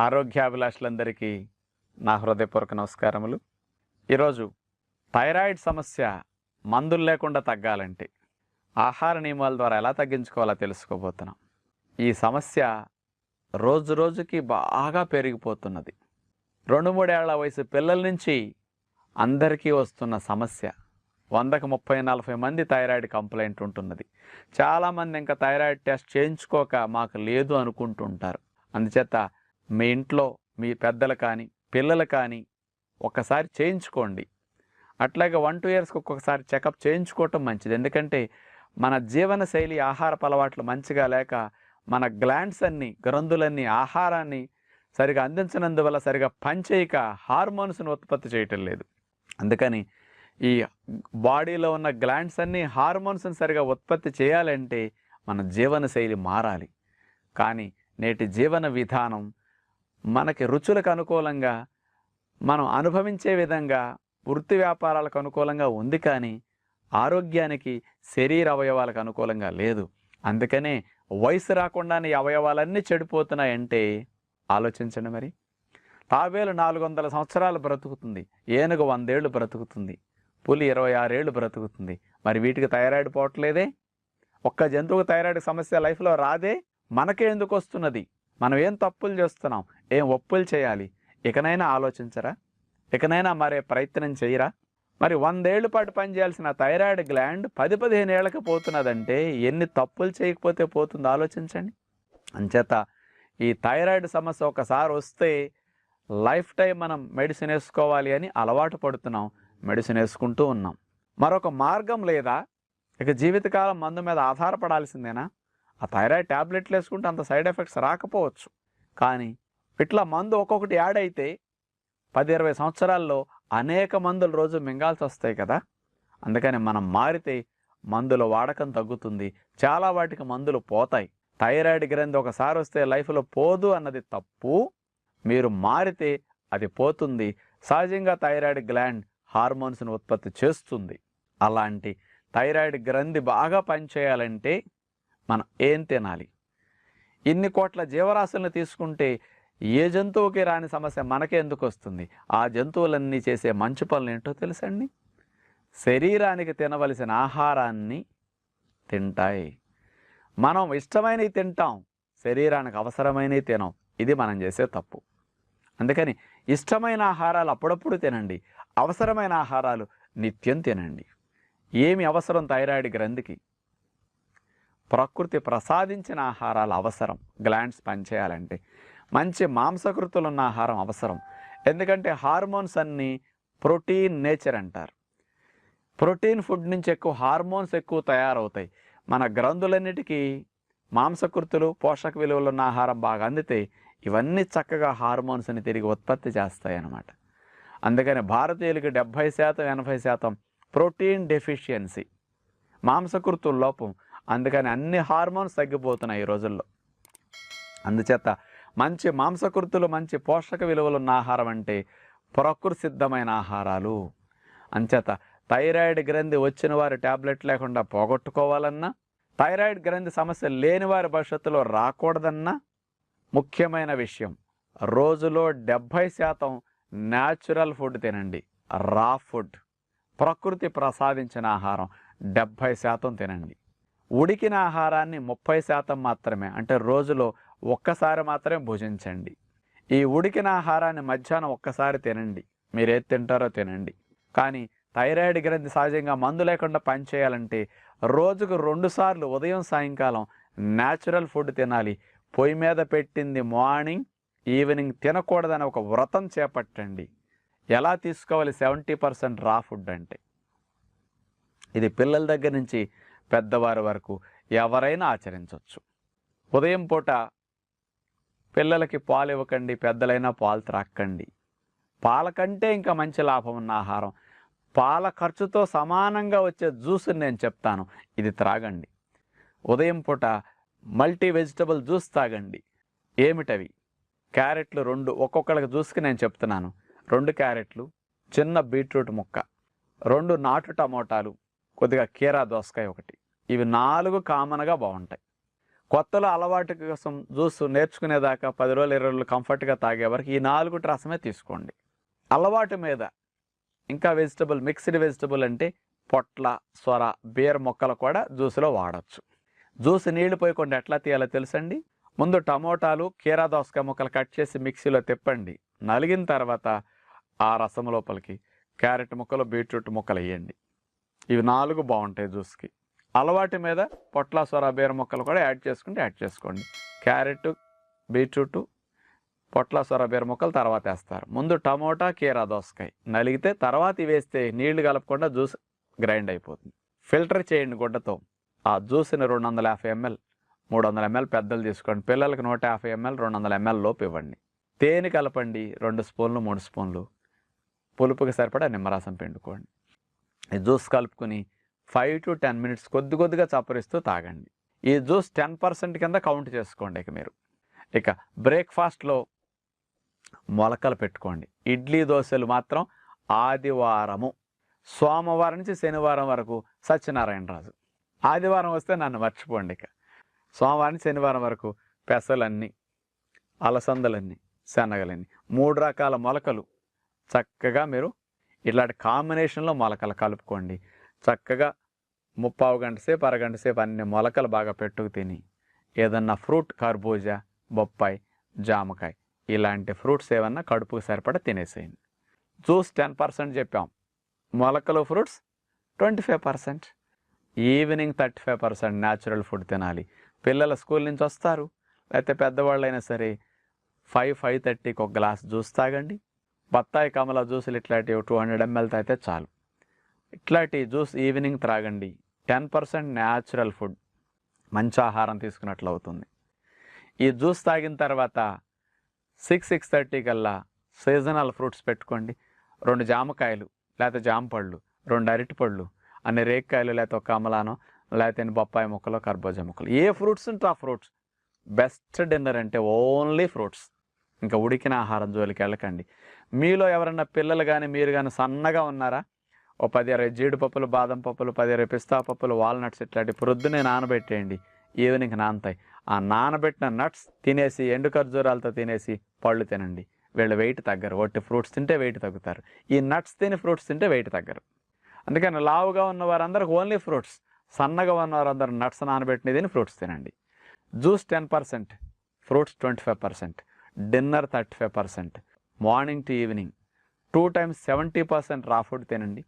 ఆరోగ్యాభిలాషులందరికీ నా హృదయపూర్వక నమస్కారములు. ఈరోజు థైరాయిడ్ సమస్య మందులు లేకుండా తగ్గాలంటే ఆహార నియమాల ద్వారా ఎలా తగ్గించుకోవాలో తెలుసుకోబోతున్నాం. ఈ సమస్య రోజు రోజుకి బాగా పెరిగిపోతున్నది. రెండు మూడేళ్ళ వయసు పిల్లల నుంచి అందరికీ వస్తున్న సమస్య. వందకు ముప్పై నలభై మంది థైరాయిడ్ కంప్లైంట్ ఉంటున్నది. చాలామంది ఇంకా థైరాయిడ్ టెస్ట్ చేయించుకోక మాకు లేదు అనుకుంటుంటారు. అందుచేత మీ ఇంట్లో మీ పెద్దలు కానీ పిల్లలు కానీ ఒక్కసారి చేయించుకోండి. అట్లాగే వన్ టూ ఇయర్స్కి ఒక్కొక్కసారి చెకప్ చేయించుకోవటం మంచిది. ఎందుకంటే మన జీవన శైలి ఆహారపు అలవాట్లు మంచిగా లేక మన గ్లాండ్స్ అన్ని గ్రంథులన్నీ ఆహారాన్ని సరిగా అందించినందువల్ల సరిగా పనిచేయక హార్మోన్స్ని ఉత్పత్తి చేయటం లేదు. అందుకని ఈ బాడీలో ఉన్న గ్లాండ్స్ అన్నీ హార్మోన్స్ని సరిగా ఉత్పత్తి చేయాలంటే మన జీవన శైలి మారాలి. కానీ నేటి జీవన విధానం మనకి రుచులకు అనుకూలంగా మనం అనుభవించే విధంగా వృత్తి వ్యాపారాలకు అనుకూలంగా ఉంది కానీ ఆరోగ్యానికి శరీర అవయవాలకు అనుకూలంగా లేదు. అందుకనే వయసు రాకుండానే అవయవాలన్నీ చెడిపోతున్నాయంటే ఆలోచించండి మరి. తాబేలు నాలుగు వందల సంవత్సరాలు బ్రతుకుతుంది. ఏనుగు వందేళ్ళు బ్రతుకుతుంది. పులి ఇరవై ఆరేళ్ళు బ్రతుకుతుంది. మరి వీటికి థైరాయిడ్ పోవట్లేదే? ఒక్క జంతువుకు థైరాయిడ్ సమస్య లైఫ్లో రాదే? మనకే ఎందుకు వస్తున్నది? మనం ఏం తప్పులు చేస్తున్నాం? ఏం ఒప్పులు చేయాలి? ఇకనైనా ఆలోచించరా? ఇకనైనా మరే ప్రయత్నం చేయరా? మరి వందేళ్ళ పాటు పనిచేయాల్సిన థైరాయిడ్ గ్లాండ్ పది పదిహేను ఏళ్ళకి పోతున్నదంటే ఎన్ని తప్పులు చేయకపోతే పోతుందో ఆలోచించండి. అంచేత ఈ థైరాయిడ్ సమస్య ఒకసారి వస్తే లైఫ్ టైం మనం మెడిసిన్ వేసుకోవాలి అని అలవాటు పడుతున్నాం. మెడిసిన్ వేసుకుంటూ ఉన్నాం. మరొక మార్గం లేదా? ఇక జీవితకాలం మందు మీద ఆధారపడాల్సిందేనా? ఆ థైరాయిడ్ ట్యాబ్లెట్లు వేసుకుంటే అంత సైడ్ ఎఫెక్ట్స్ రాకపోవచ్చు. కానీ ఇట్లా మందు ఒక్కొక్కటి యాడ్ అయితే పది ఇరవై సంవత్సరాల్లో అనేక మందులు రోజు మింగాల్సి వస్తాయి కదా. అందుకని మనం మారితే మందుల వాడకం తగ్గుతుంది. చాలా వాటికి మందులు పోతాయి. థైరాయిడ్ గ్రంథి ఒకసారి వస్తే లైఫ్లో పోదు అన్నది తప్పు. మీరు మారితే అది పోతుంది. సహజంగా థైరాయిడ్ గ్లాండ్ హార్మోన్స్ని ఉత్పత్తి చేస్తుంది. అలాంటి థైరాయిడ్ గ్రంథి బాగా పనిచేయాలంటే మనం ఏం తినాలి? ఇన్ని కోట్ల జీవరాశులను తీసుకుంటే ఏ జంతువుకి రాని సమస్య మనకే ఎందుకు వస్తుంది? ఆ జంతువులన్నీ చేసే మంచి పనులు ఏంటో తెలుసండి? శరీరానికి తినవలసిన ఆహారాన్ని తింటాయి. మనం ఇష్టమైనవి తింటాం శరీరానికి అవసరమైనవి తినం. ఇది మనం చేసే తప్పు. అందుకని ఇష్టమైన ఆహారాలు అప్పుడప్పుడు తినండి. అవసరమైన ఆహారాలు నిత్యం తినండి. ఏమి అవసరం థైరాయిడ్ గ్రంథికి? ప్రకృతి ప్రసాదించిన ఆహారాలు అవసరం. గ్లాండ్స్ పనిచేయాలంటే. మంచి మాంసకృతులు ఉన్న ఆహారం అవసరం. ఎందుకంటే హార్మోన్స్ అన్నీ ప్రోటీన్ నేచర్ అంటారు. ప్రోటీన్ ఫుడ్ నుంచి ఎక్కువ హార్మోన్స్ ఎక్కువ తయారవుతాయి. మన గ్రంథులన్నిటికీ మాంసకృతులు పోషక విలువలు ఉన్న ఆహారం బాగా అందితే ఇవన్నీ చక్కగా హార్మోన్స్ని తిరిగి ఉత్పత్తి చేస్తాయి అన్నమాట అందుకని భారతీయులకి డెబ్భై శాతం ఎనభై శాతం ప్రోటీన్ డెఫిషియన్సీ. మాంసకృతుల లోపం అందుకని అన్ని హార్మోన్స్ తగ్గిపోతున్నాయి ఈ రోజుల్లో. అందుచేత మంచి మాంసకృతులు మంచి పోషక విలువలు ఉన్న ఆహారం అంటే ప్రకృతి సిద్ధమైన ఆహారాలు. అంచేత థైరాయిడ్ గ్రంథి వచ్చిన వారు ట్యాబ్లెట్ లేకుండా పోగొట్టుకోవాలన్నా థైరాయిడ్ గ్రంథి సమస్య లేని వారి భవిష్యత్తులో రాకూడదన్నా ముఖ్యమైన విషయం. రోజులో డెబ్భై శాతం న్యాచురల్ ఫుడ్ తినండి. రా ఫుడ్. ప్రకృతి ప్రసాదించిన ఆహారం డెబ్భై శాతం తినండి. ఉడికిన ఆహారాన్ని ముప్పై శాతం మాత్రమే అంటే రోజులో ఒక్కసారి మాత్రమే భుజించండి. ఈ ఉడికిన ఆహారాన్ని మధ్యాహ్నం ఒక్కసారి తినండి. మీరు ఏది తింటారో తినండి. కానీ థైరాయిడ్ గ్రంథి సహజంగా మందు లేకుండా పనిచేయాలంటే రోజుకు రెండుసార్లు ఉదయం సాయంకాలం న్యాచురల్ ఫుడ్ తినాలి. పొయ్యి మీద పెట్టింది మార్నింగ్ ఈవినింగ్ తినకూడదని ఒక వ్రతం చేపట్టండి. ఎలా తీసుకోవాలి? సెవెంటీ పర్సెంట్ రా ఫుడ్ అంటే. ఇది పిల్లల దగ్గర నుంచి పెద్దవారి వరకు ఎవరైనా ఆచరించవచ్చు ఉదయం పూట పిల్లలకి పాలు ఇవ్వకండి పెద్దలైనా పాలు త్రాక్కండి. పాల కంటే ఇంకా మంచి లాభం ఉన్న ఆహారం. పాల ఖర్చుతో సమానంగా వచ్చే జ్యూస్ని నేను చెప్తాను. ఇది త్రాగండి. ఉదయం పూట మల్టీ వెజిటబుల్ జ్యూస్ తాగండి ఏమిటవి? క్యారెట్లు రెండు ఒక్కొక్కళ్ళకి జ్యూస్కి నేను చెప్తున్నాను. రెండు క్యారెట్లు చిన్న బీట్రూట్ ముక్క. రెండు నాటు టమోటాలు కొద్దిగా కీరా దోసకాయ ఒకటి. ఇవి నాలుగు కామన్గా బాగుంటాయి. కొత్తలో అలవాటు కోసం జ్యూస్ నేర్చుకునేదాకా పది రోజులు ఇరవై రోజులు కంఫర్ట్గా తాగే వరకు ఈ నాలుగు రసమే తీసుకోండి. అలవాటు మీద ఇంకా వెజిటబుల్ మిక్స్డ్ వెజిటబుల్ అంటే పొట్ల సొర బీర మొక్కలు కూడా జ్యూస్లో వాడచ్చు. జ్యూస్ నీళ్ళు పోయకుండా ఎట్లా తీయాలో తెలుసండి? ముందు టమోటాలు కీరా దోసకాయ ముక్కలు కట్ చేసి మిక్సీలో తిప్పండి. నలిగిన తర్వాత ఆ రసం లోపలికి క్యారెట్ ముక్కలు బీట్రూట్ ముక్కలు వేయండి. ఇవి నాలుగు బాగుంటాయి జ్యూస్కి. అలవాటు మీద పొట్ల సొర బీర ముక్కలు కూడా యాడ్ చేసుకుంటే యాడ్ చేసుకోండి. క్యారెట్ బీట్రూట్ పొట్ల సొర బీర ముక్కలు తర్వాత వేస్తారు. ముందు టమోటా కీరా దోసకాయ నలిగితే తర్వాత వేస్తే నీళ్ళు కలపకుండా జ్యూస్ గ్రైండ్ అయిపోతుంది. ఫిల్టర్ చేయండి గుడ్డతో. ఆ జ్యూస్ని రెండు వందల యాభై ఎంఎల్ మూడు వందల ఎంఎల్ పెద్దలు తీసుకోండి. పిల్లలకి నూట యాభై ఎంఎల్ రెండు వందల ఎంఎల్ లోపు ఇవ్వండి. తేనె కలపండి రెండు స్పూన్లు మూడు స్పూన్లు. పులుపుకి సరిపడా నిమ్మరసం పిండుకోండి. జ్యూస్ కలుపుకొని ఫైవ్ టు టెన్ మినిట్స్ కొద్ది కొద్దిగా చప్పరిస్తూ తాగండి. ఈ జ్యూస్ టెన్ పర్సెంట్ కింద కౌంట్ చేసుకోండి ఇక మీరు. ఇక బ్రేక్ఫాస్ట్లో మొలకలు పెట్టుకోండి. ఇడ్లీ దోశలు మాత్రం ఆదివారము సోమవారం నుంచి శనివారం వరకు సత్యనారాయణ రాజు. ఆదివారం వస్తే నన్ను మర్చిపోండి ఇక. సోమవారం శనివారం వరకు పెసలన్నీ అలసందలన్నీ శనగలన్నీ మూడు రకాల మొలకలు చక్కగా మీరు ఇలాంటి కాంబినేషన్లో మొలకలు కలుపుకోండి. చక్కగా ముప్పావు గంట సేపు అరగంట సేపు అన్ని మొలకలు బాగా పెట్టుకు తిని ఏదన్నా ఫ్రూట్ కర్బూజా బొప్పాయి జామకాయ ఇలాంటి ఫ్రూట్స్ ఏమన్నా కడుపుకు సరిపడా తినేసేయండి. జ్యూస్ టెన్ పర్సెంట్ చెప్పాం. మొలకలు fruits twenty five percent. Evening thirty five percent natural food తినాలి. పిల్లలు స్కూల్ నుంచి వస్తారు. లేకపోతే పెద్దవాళ్ళు అయినా సరే ఫైవ్ ఫైవ్ థర్టీకి ఒక గ్లాస్ జ్యూస్ తాగండి. బత్తాయి కమల జ్యూసులు ఇట్లాంటివి టూ హండ్రెడ్ ఎంఎల్ తాగితే చాలు. ఇట్లాంటి జ్యూస్ ఈవినింగ్ త్రాగండి. టెన్ పర్సెంట్ న్యాచురల్ ఫుడ్ మంచి ఆహారం తీసుకున్నట్లు అవుతుంది. ఈ జ్యూస్ తాగిన తర్వాత సిక్స్ సిక్స్ థర్టీ కల్లా సీజనల్ ఫ్రూట్స్ పెట్టుకోండి. రెండు జామకాయలు లేకపోతే జామ పళ్ళు రెండు అరటిపళ్ళు అన్ని రేక్కాయలు లేకపోతే ఒక కమలానో లేకపోతే బొప్పాయి ముక్కలు కర్బూజా ముక్కలు. ఏ ఫ్రూట్స్ ఉంటే ఆ ఫ్రూట్స్. బెస్ట్ డిన్నర్ అంటే ఓన్లీ ఫ్రూట్స్. ఇంకా ఉడికిన ఆహారం జోలికి వెళ్ళకండి. మీలో ఎవరన్నా పిల్లలు కానీ మీరు కానీ సన్నగా ఉన్నారా? ఓ పది ఇరవై జీడిపప్పులు బాదం పప్పులు పది ఇరవై పిస్తా పప్పులు వాల్నట్స్ ఇట్లాంటి ప్రొద్దునే నానబెట్టేయండి. ఈవినింగ్ నానతాయి. ఆ నానబెట్టిన నట్స్ తినేసి ఎండు ఖర్జూరాలతో తినేసి పళ్ళు తినండి. వీళ్ళు వెయిట్ తగ్గరు. ఒట్టి ఫ్రూట్స్ తింటే వెయిట్ తగ్గుతారు. ఈ నట్స్ తిని ఫ్రూట్స్ తింటే వెయిట్ తగ్గరు. అందుకని లావుగా ఉన్న వారందరికి ఓన్లీ ఫ్రూట్స్ సన్నగా ఉన్న వారందరూ నట్స్ నానబెట్టిన తిని ఫ్రూట్స్ తినండి. Juice ten percent fruits twenty five percent dinner thirty five percent morning to evening two times seventy percent raw food తినండి.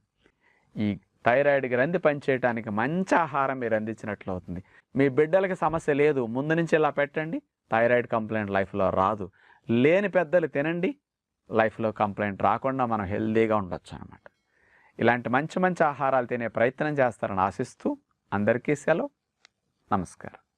ఈ థైరాయిడ్ గ్రంథి పనిచేయడానికి మంచి ఆహారం మీరు అందించినట్లు అవుతుంది. మీ బిడ్డలకి సమస్య లేదు ముందు నుంచి ఇలా పెట్టండి. థైరాయిడ్ కంప్లైంట్ లైఫ్లో రాదు. లేని పెద్దలు తినండి లైఫ్లో కంప్లైంట్ రాకుండా మనం హెల్దీగా ఉండొచ్చు అనమాట ఇలాంటి మంచి మంచి ఆహారాలు తినే ప్రయత్నం చేస్తారని ఆశిస్తూ అందరికీ సెలవు. నమస్కారం.